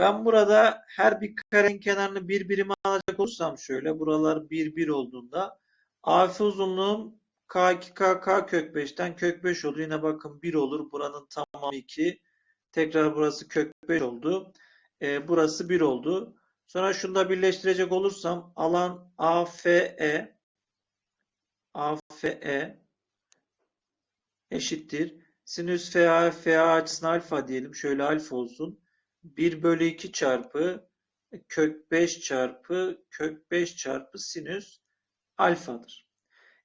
Ben burada her bir karenin kenarını bir birime alacak olursam şöyle buralar bir bir olduğunda AF uzunluğum K2 K, K kök 5'ten kök 5 olur. Yine bakın 1 olur. Buranın tamamı 2. Tekrar burası kök 5 oldu. Ee, burası 1 oldu. Sonra şunu da birleştirecek olursam alan AFE AFE eşittir. Sinüs FA FA açısına alfa diyelim. Şöyle alfa olsun. 1 bölü 2 çarpı kök 5 çarpı kök 5 çarpı sinüs alfadır.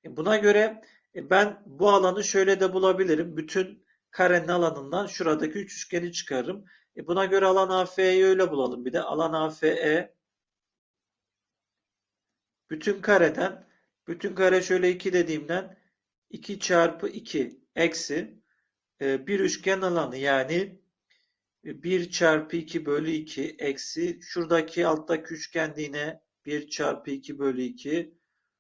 E, Buna göre e, ben bu alanı şöyle de bulabilirim. Bütün karenin alanından şuradaki üç üçgeni çıkarırım. E, Buna göre alan AF'yi öyle bulalım. Bir de alan AFE bütün kareden bütün kare şöyle 2 dediğimden 2 çarpı 2 eksi bir üçgen alanı yani 1 çarpı 2 bölü 2 eksi şuradaki alttaki üçgen de yine 1 çarpı 2 bölü 2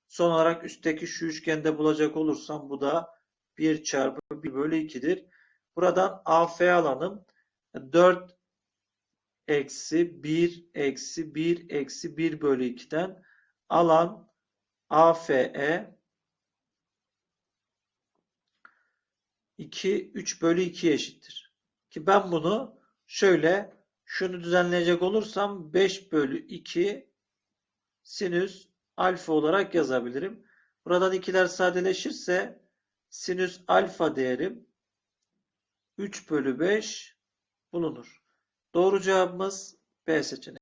son olarak üstteki şu üçgende bulacak olursam bu da 1 çarpı 1 bölü 2'dir. Buradan AF alanım 4 eksi 1 eksi 1 eksi 1 bölü 2'den alan AFE 2 3 bölü 2 eşittir. Ki ben bunu şöyle şunu düzenleyecek olursam 5 bölü 2 sinüs alfa olarak yazabilirim. Buradan ikiler sadeleşirse sinüs alfa değerim 3 bölü 5 bulunur. Doğru cevabımız B seçeneği.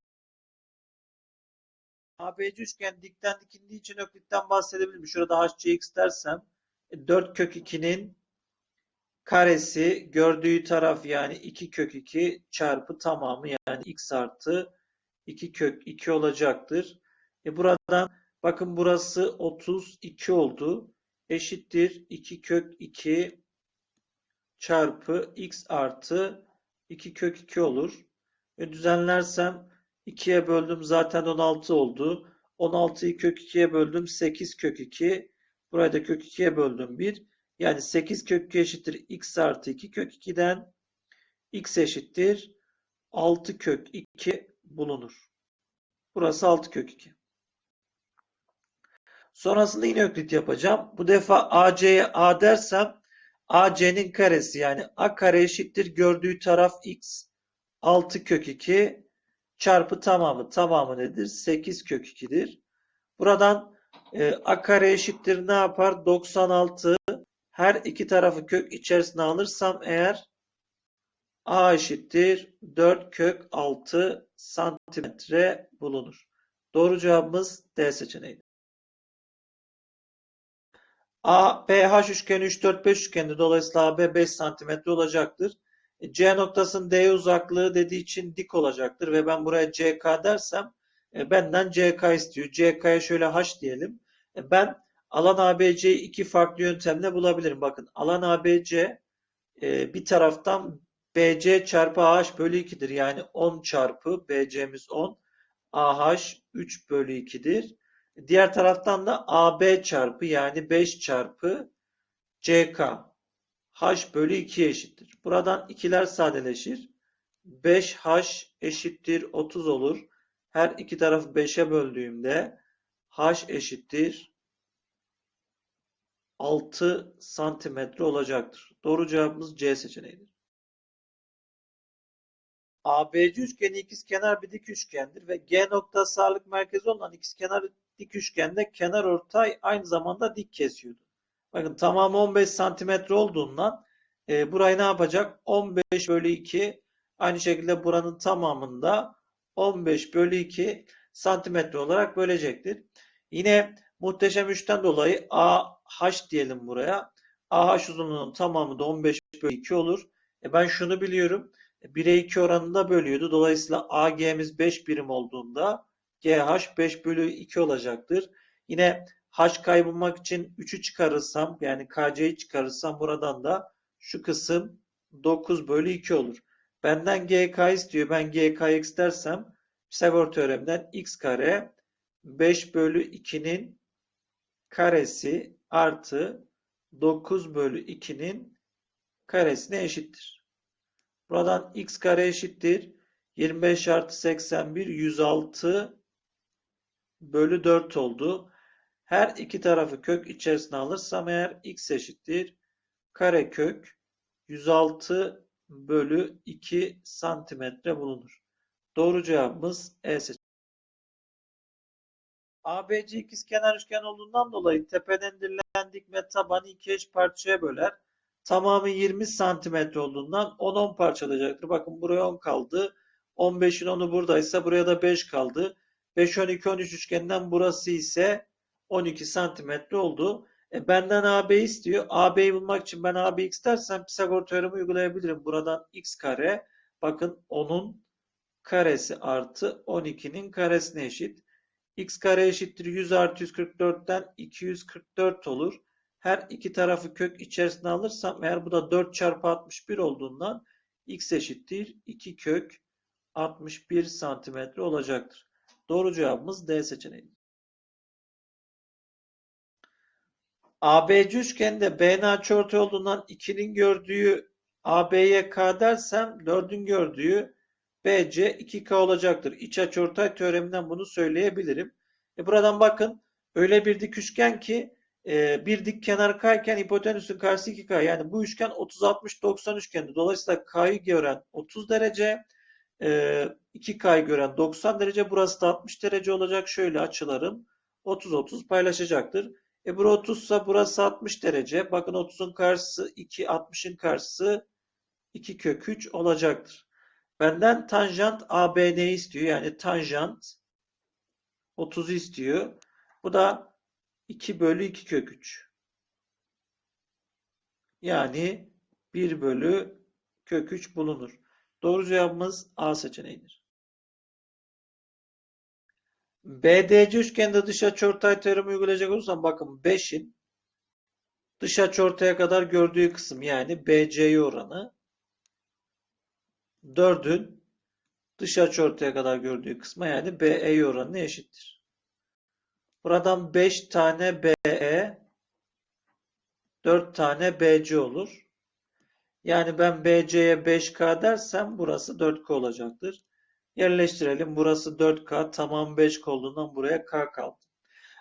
ABC üçgen dikten dikindiği için öklitten bahsedebilirim. Şurada hcx dersem 4 kök 2'nin karesi gördüğü taraf yani 2 kök 2 çarpı tamamı yani x artı 2 kök 2 olacaktır. E buradan bakın burası 32 oldu. Eşittir 2 kök 2 çarpı x artı 2 kök 2 olur. Ve düzenlersem 2'ye böldüm zaten 16 oldu. 16'yı kök 2'ye böldüm 8 kök 2. Burayı da kök 2'ye böldüm 1. Yani 8 kök 2 eşittir x artı 2 kök 2'den x eşittir 6 kök 2 bulunur. Burası 6 kök 2. Sonrasında yine öklit yapacağım. Bu defa AC'ye A dersem AC'nin karesi yani A kare eşittir gördüğü taraf x 6 kök 2 çarpı tamamı. Tamamı nedir? 8 kök 2'dir. Buradan e, A kare eşittir ne yapar? 96 her iki tarafı kök içerisine alırsam eğer A eşittir 4 kök 6 santimetre bulunur. Doğru cevabımız D seçeneği. A, BH üçgeni 3, 4, 5 üçgeni dolayısıyla AB 5 santimetre olacaktır. C noktasının D uzaklığı dediği için dik olacaktır ve ben buraya CK dersem e, benden CK istiyor. CK'ya şöyle H diyelim. E, ben alan ABC'yi iki farklı yöntemle bulabilirim. Bakın alan ABC bir taraftan BC çarpı AH bölü 2'dir. Yani 10 çarpı BC'miz 10. AH 3 bölü 2'dir. Diğer taraftan da AB çarpı yani 5 çarpı CK H bölü 2 eşittir. Buradan ikiler sadeleşir. 5H eşittir 30 olur. Her iki tarafı 5'e böldüğümde H eşittir 6 santimetre olacaktır. Doğru cevabımız C seçeneğidir. ABC üçgeni ikizkenar bir dik üçgendir ve G noktası ağırlık merkezi olan ikizkenar dik üçgende kenar ortay aynı zamanda dik kesiyordu. Bakın tamamı 15 santimetre olduğundan e, burayı ne yapacak? 15 bölü 2 aynı şekilde buranın tamamında 15 bölü 2 santimetre olarak bölecektir. Yine muhteşem 3'ten dolayı AH diyelim buraya. AH uzunluğunun tamamı da 15 bölü 2 olur. E ben şunu biliyorum. 1'e 2 oranında bölüyordu. Dolayısıyla AG'miz 5 birim olduğunda GH 5 bölü 2 olacaktır. Yine H kaybolmak için 3'ü çıkarırsam yani KC'yi çıkarırsam buradan da şu kısım 9 bölü 2 olur. Benden GK istiyor. Ben GKX dersem Pisagor teoreminden x kare 5 bölü 2'nin karesi artı 9 bölü 2'nin karesine eşittir. Buradan x kare eşittir. 25 artı 81 106 bölü 4 oldu. Her iki tarafı kök içerisine alırsam eğer x eşittir karekök 106 bölü 2 santimetre bulunur. Doğru cevabımız E seçeneği. ABC ikizkenar üçgen olduğundan dolayı tepeden indirilen dikme tabanı iki eş parçaya böler. Tamamı 20 santimetre olduğundan 10-10 parçalayacaktır. Bakın buraya 10 kaldı. 15'in 10'u buradaysa buraya da 5 kaldı. 5, 12, 13 üçgeninden burası ise 12 santimetre oldu. E, benden AB istiyor. AB'yi bulmak için ben AB x dersem Pisagor teoremi uygulayabilirim. Buradan x kare bakın 10'un karesi artı 12'nin karesine eşit. X kare eşittir 100 artı 144'ten 244 olur. Her iki tarafı kök içerisine alırsam eğer bu da 4 çarpı 61 olduğundan x eşittir 2 kök 61 santimetre olacaktır. Doğru cevabımız D seçeneği. ABC üçgende B'nin açıortay olduğundan 2'nin gördüğü AB'ye K dersem 4'ün gördüğü BC 2K olacaktır. İç açıortay teoreminden bunu söyleyebilirim. E buradan bakın öyle bir dik üçgen ki e, bir dik kenar K iken hipotenüsün karşısı 2K. Yani bu üçgen 30-60-90 üçgeni. Dolayısıyla K'yı gören 30 derece, e, 2K'yı gören 90 derece. Burası da 60 derece olacak. Şöyle açılarım 30-30 paylaşacaktır. E bura 30 ise burası 60 derece. Bakın 30'un karşısı 2, 60'ın karşısı 2 kök 3 olacaktır. Benden tanjant ABN istiyor. Yani tanjant 30 istiyor. Bu da 2 bölü 2 kök 3. Yani 1 bölü kök 3 bulunur. Doğru cevabımız A seçeneğidir. BDC üçgende dış açıortay teoremi uygulayacak olursam bakın 5'in dış açıortaya kadar gördüğü kısım yani BC'ye oranı 4'ün dış açıortaya kadar gördüğü kısma yani BE oranına eşittir. Buradan 5 tane BE 4 tane BC olur. Yani ben BC'ye 5K dersem burası 4K olacaktır. Yerleştirelim. Burası 4K. Tamam 5K olduğundan buraya K kaldı.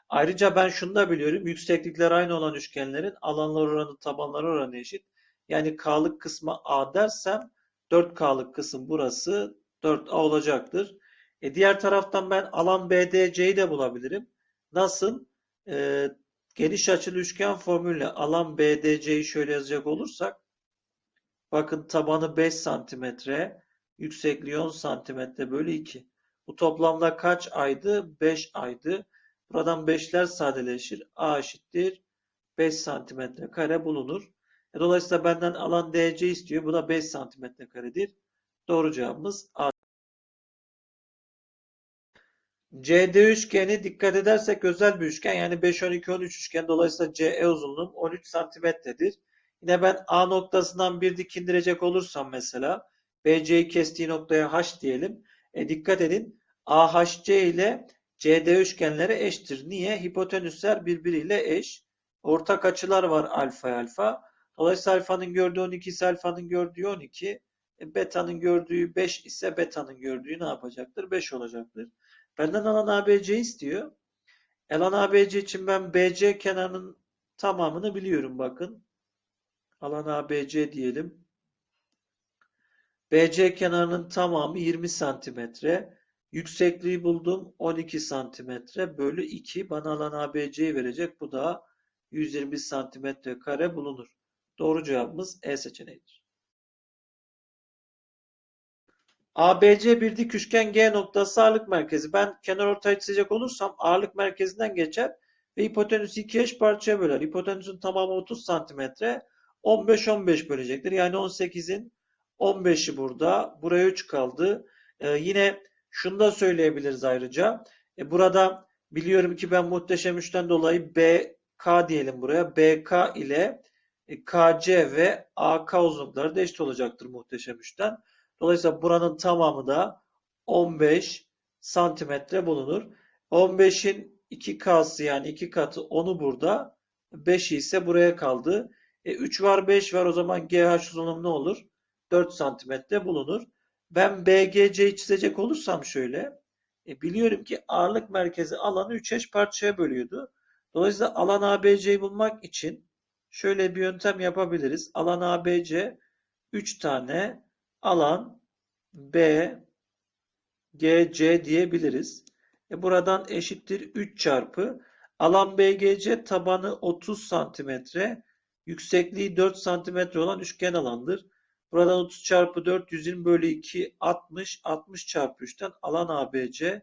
Ayrıca ben şunu da biliyorum. Yükseklikler aynı olan üçgenlerin alanlar oranı tabanlar oranı eşit. Yani K'lık kısma A dersem 4K'lık kısım burası 4A olacaktır. E diğer taraftan ben alan BDC'yi de bulabilirim. Nasıl? E, geniş açılı üçgen formülle alan BDC'yi şöyle yazacak olursak bakın tabanı 5 santimetre Yüksekliği 10 santimetre bölü 2. Bu toplamda kaç aydı? 5 aydı. Buradan 5'ler sadeleşir. A eşittir 5 santimetre kare bulunur. Dolayısıyla benden alan DC istiyor. Bu da 5 santimetre karedir. Doğru cevabımız A. CD üçgeni dikkat edersek özel bir üçgen. Yani 5, 12, 13 üçgen. Dolayısıyla CE uzunluğum 13 santimetredir. Yine ben A noktasından bir dik indirecek olursam mesela BC'yi kestiği noktaya H diyelim. E, dikkat edin. AHC ile CD üçgenleri eşittir. Niye? Hipotenüsler birbiriyle eş. Ortak açılar var alfa alfa. Dolayısıyla alfanın gördüğü 12 ise alfanın gördüğü 12. E, beta'nın gördüğü 5 ise beta'nın gördüğü ne yapacaktır? 5 olacaktır. Benden alan ABC istiyor. Alan ABC için ben BC kenarının tamamını biliyorum bakın. Alan ABC diyelim. BC kenarının tamamı 20 santimetre. Yüksekliği buldum 12 santimetre bölü 2 bana alan ABC'yi verecek. Bu da 120 santimetre kare bulunur. Doğru cevabımız E seçeneğidir. ABC bir dik üçgen G noktası ağırlık merkezi. Ben kenar ortaya çizecek olursam ağırlık merkezinden geçer ve hipotenüsü iki eş parçaya böler. Hipotenüsün tamamı 30 santimetre. 15-15 bölecektir. Yani 18'in 15'i burada. Buraya 3 kaldı. Ee, yine şunu da söyleyebiliriz ayrıca. E, burada biliyorum ki ben muhteşem 3'ten dolayı BK diyelim buraya. BK ile KC ve AK uzunlukları da eşit olacaktır muhteşem 3'ten. Dolayısıyla buranın tamamı da 15 santimetre bulunur. 15'in 2K'sı yani 2 katı 10'u burada. 5'i ise buraya kaldı. E, 3 var 5 var o zaman GH uzunluğum ne olur? 4 santimetre bulunur. ben BGC'yi çizecek olursam şöyle e, biliyorum ki ağırlık merkezi alanı 3 eş parçaya bölüyordu. Dolayısıyla alan ABC'yi bulmak için şöyle bir yöntem yapabiliriz. Alan ABC 3 tane alan B GC diyebiliriz. E buradan eşittir 3 çarpı alan BGC tabanı 30 santimetre yüksekliği 4 santimetre olan üçgen alandır. Buradan 30 çarpı 4 120 bölü 2 60 60 çarpı 3'ten alan ABC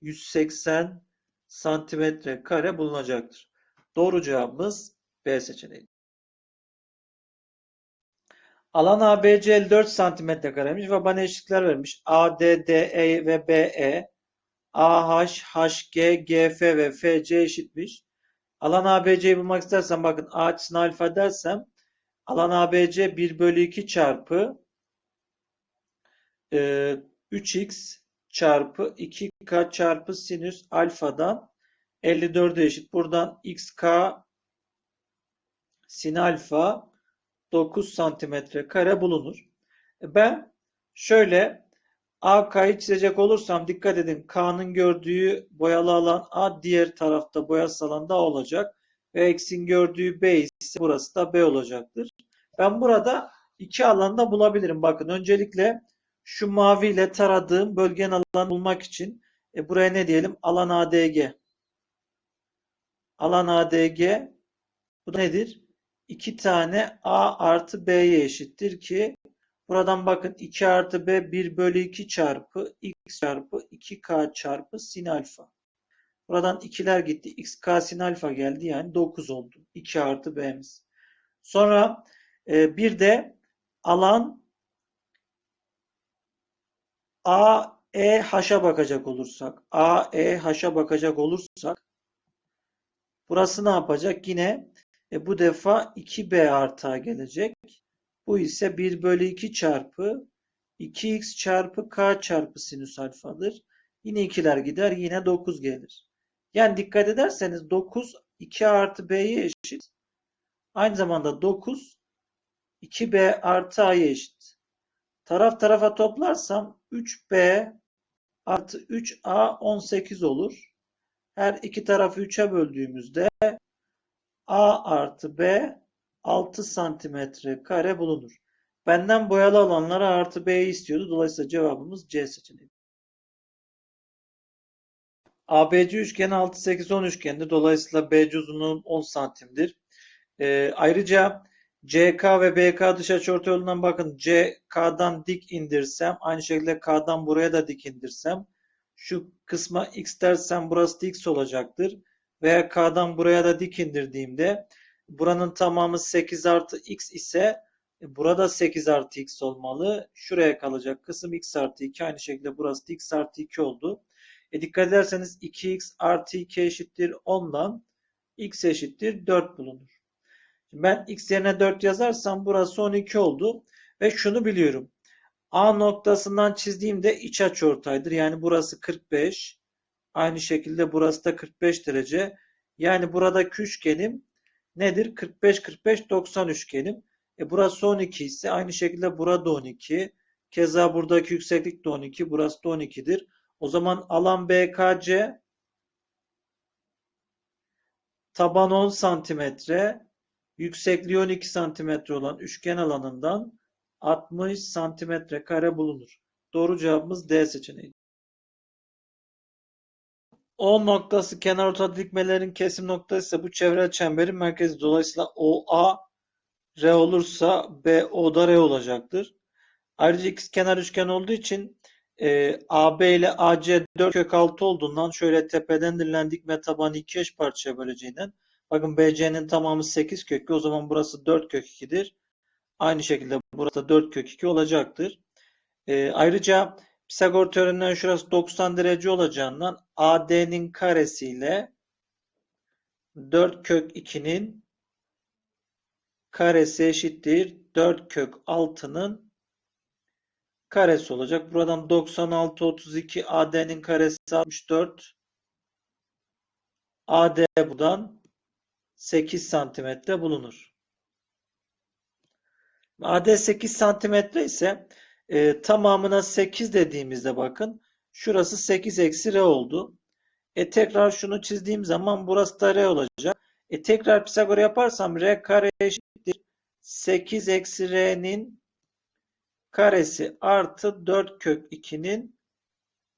180 santimetre kare bulunacaktır. Doğru cevabımız B seçeneği. Alan ABC 54 santimetre karemiş ve bana eşitlikler vermiş. A, D, D, E ve B, E. A, H, H, G, G, F ve F, C eşitmiş. Alan ABC'yi bulmak istersen bakın A açısına alfa dersem alan ABC 1 bölü 2 çarpı e, 3x çarpı 2k çarpı sinüs alfadan 54'e eşit. Buradan xk sin alfa 9 santimetre kare bulunur. Ben şöyle AK'yı çizecek olursam dikkat edin K'nın gördüğü boyalı alan A diğer tarafta boyasız alanda A olacak. Ve X'in gördüğü B ise burası da B olacaktır. Ben burada iki alanda bulabilirim. Bakın öncelikle şu maviyle taradığım bölgen alanı bulmak için e, buraya ne diyelim? Alan ADG. Alan ADG bu da nedir? 2 tane A artı B'ye eşittir ki buradan bakın 2 artı B 1 bölü 2 çarpı X çarpı 2K çarpı sin alfa. Buradan 2'ler gitti. XK sin alfa geldi. Yani 9 oldu. 2 artı B'miz. Sonra e, bir de alan A, E, H'a bakacak olursak. A, E, H'a bakacak olursak burası ne yapacak? Yine e, bu defa 2B artı A gelecek. Bu ise 1 bölü 2 çarpı 2x çarpı k çarpı sinüs alfadır. Yine 2'ler gider. Yine 9 gelir. Yani dikkat ederseniz 9 2 artı b'ye eşit. Aynı zamanda 9 2b artı a'ya eşit. Taraf tarafa toplarsam 3b artı 3a 18 olur. Her iki tarafı 3'e böldüğümüzde a artı b 6 santimetre kare bulunur. Benden boyalı alanlara artı b'yi istiyordu. Dolayısıyla cevabımız C seçeneği. ABC üçgeni 6, 8, 10 üçgenidir. Dolayısıyla BC uzunluğu 10 santimdir. Ee, ayrıca CK ve BK dış açıortayolundan bakın CK'dan dik indirsem aynı şekilde K'dan buraya da dik indirsem şu kısma x dersem burası da x olacaktır. Veya K'dan buraya da dik indirdiğimde buranın tamamı 8 artı x ise e, burada 8 artı x olmalı. Şuraya kalacak kısım x artı 2. Aynı şekilde burası da x artı 2 oldu. E dikkat ederseniz 2x artı 2 eşittir 10'dan x eşittir 4 bulunur. Ben x yerine 4 yazarsam burası 12 oldu. Ve şunu biliyorum. A noktasından çizdiğimde iç açıortaydır. Yani burası 45. Aynı şekilde burası da 45 derece. Yani buradaki üçgenim nedir? 45 45 90 üçgenim. E burası 12 ise aynı şekilde burada 12. Keza buradaki yükseklik de 12. Burası da 12'dir. O zaman alan BKC taban 10 santimetre, yüksekliği 12 santimetre olan üçgen alanından 60 santimetre kare bulunur. Doğru cevabımız D seçeneği. O noktası kenar orta dikmelerin kesim noktası ise bu çevre çemberin merkezi. Dolayısıyla OA R olursa BO da R olacaktır. Ayrıca x kenar üçgen olduğu için e, AB ile AC 4 kök 6 olduğundan şöyle tepeden dirilen dikme tabanı 2 eş parçaya böleceğinden bakın BC'nin tamamı 8 kökü o zaman burası 4 kök 2'dir. Aynı şekilde burası 4 kök 2 olacaktır. E, ayrıca Pisagor teoreminden şurası 90 derece olacağından AD'nin karesiyle 4 kök 2'nin karesi eşittir 4 kök 6'nın karesi olacak. Buradan 96 32 AD'nin karesi 64 AD buradan 8 santimetre bulunur. AD 8 santimetre ise E, tamamına 8 dediğimizde bakın şurası 8 eksi r oldu. E tekrar şunu çizdiğim zaman burası da r olacak. E tekrar Pisagor yaparsam r kare eşittir 8 eksi r'nin karesi artı 4 kök 2'nin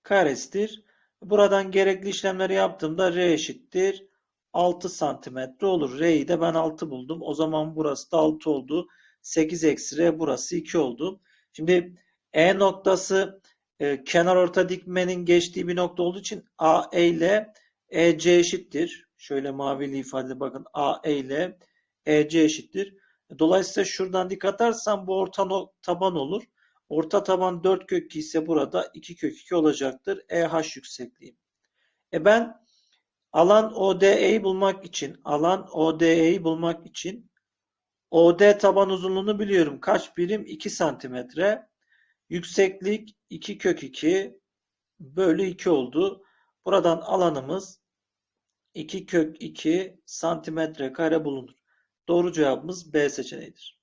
karesidir. Buradan gerekli işlemleri yaptığımda r eşittir 6 santimetre olur. R'yi de ben 6 buldum. O zaman burası da 6 oldu. 8 eksi r burası 2 oldu. Şimdi E noktası e, kenar orta dikmenin geçtiği bir nokta olduğu için AE ile EC eşittir. Şöyle mavili ifade bakın AE ile EC eşittir. Dolayısıyla şuradan dikkat edersen bu orta no- taban olur. Orta taban 4 kök 2 ise burada 2 kök 2 olacaktır. EH yüksekliği. E ben alan ODE'yi bulmak için alan ODE'yi bulmak için OD taban uzunluğunu biliyorum. Kaç birim? 2 santimetre. Yükseklik 2 kök 2 bölü 2 oldu. Buradan alanımız 2 kök 2 santimetre kare bulunur. Doğru cevabımız B seçeneğidir.